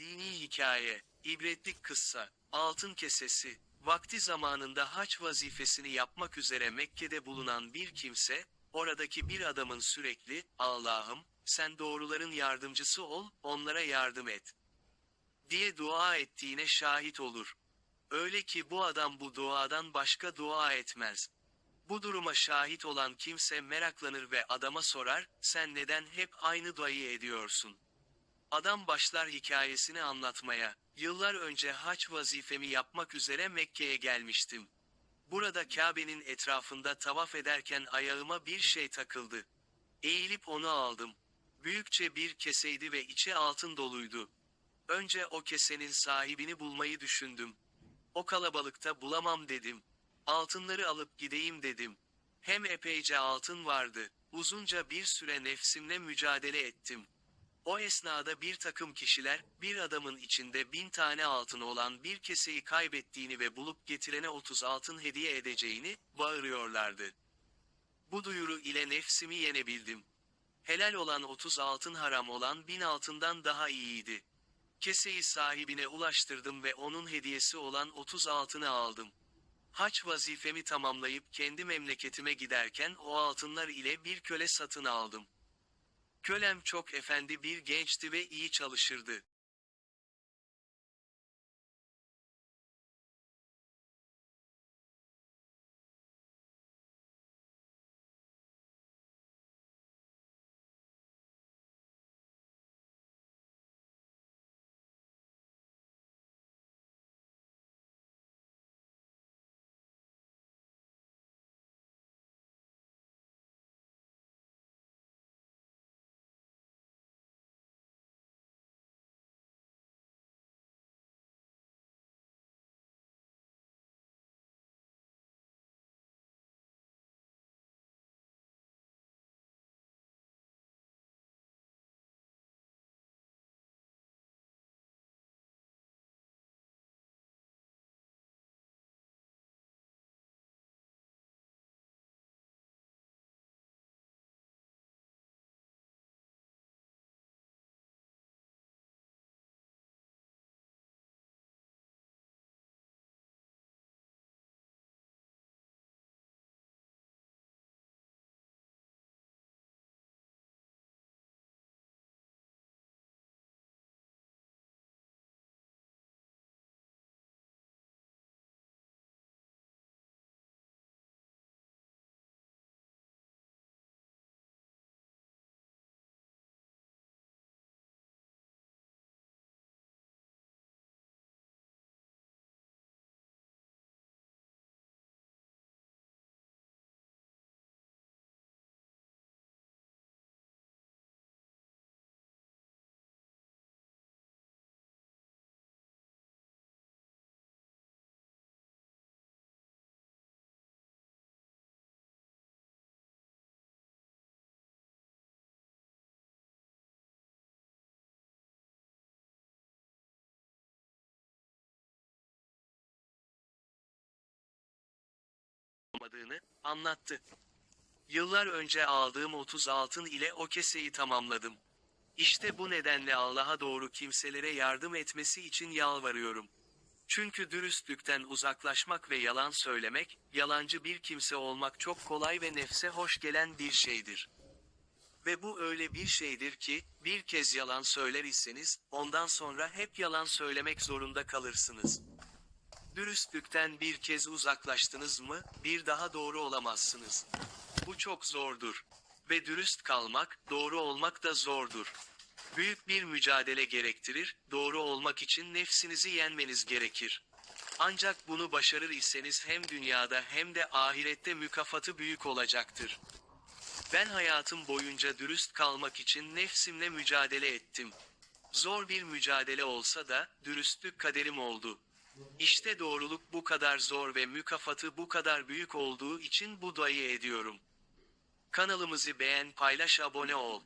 Dini hikaye, ibretlik kıssa, altın kesesi, vakti zamanında haç vazifesini yapmak üzere Mekke'de bulunan bir kimse, oradaki bir adamın sürekli, Allah'ım, sen doğruların yardımcısı ol, onlara yardım et. diye dua ettiğine şahit olur. Öyle ki bu adam bu duadan başka dua etmez. Bu duruma şahit olan kimse meraklanır ve adama sorar, sen neden hep aynı duayı ediyorsun? Adam başlar hikayesini anlatmaya. Yıllar önce haç vazifemi yapmak üzere Mekke'ye gelmiştim. Burada Kabe'nin etrafında tavaf ederken ayağıma bir şey takıldı. Eğilip onu aldım. Büyükçe bir keseydi ve içi altın doluydu. Önce o kesenin sahibini bulmayı düşündüm. O kalabalıkta bulamam dedim. Altınları alıp gideyim dedim. Hem epeyce altın vardı. Uzunca bir süre nefsimle mücadele ettim. O esnada bir takım kişiler, bir adamın içinde bin tane altın olan bir keseyi kaybettiğini ve bulup getirene 30 altın hediye edeceğini, bağırıyorlardı. Bu duyuru ile nefsimi yenebildim. Helal olan 30 altın haram olan bin altından daha iyiydi. Keseyi sahibine ulaştırdım ve onun hediyesi olan 30 altını aldım. Haç vazifemi tamamlayıp kendi memleketime giderken o altınlar ile bir köle satın aldım. Kölem çok efendi bir gençti ve iyi çalışırdı. Olmadığını anlattı. Yıllar önce aldığım 30 altın ile o keseyi tamamladım. İşte bu nedenle Allah'a doğru kimselere yardım etmesi için yalvarıyorum. Çünkü dürüstlükten uzaklaşmak ve yalan söylemek, yalancı bir kimse olmak çok kolay ve nefse hoş gelen bir şeydir. Ve bu öyle bir şeydir ki, bir kez yalan söyler iseniz, ondan sonra hep yalan söylemek zorunda kalırsınız. Dürüstlükten bir kez uzaklaştınız mı, bir daha doğru olamazsınız. Bu çok zordur. Ve dürüst kalmak, doğru olmak da zordur. Büyük bir mücadele gerektirir, doğru olmak için nefsinizi yenmeniz gerekir. Ancak bunu başarır iseniz hem dünyada hem de ahirette mükafatı büyük olacaktır. Ben hayatım boyunca dürüst kalmak için nefsimle mücadele ettim. Zor bir mücadele olsa da, dürüstlük kaderim oldu. İşte doğruluk bu kadar zor ve mükafatı bu kadar büyük olduğu için bu duayı ediyorum. Kanalımızı beğen, paylaş, abone ol.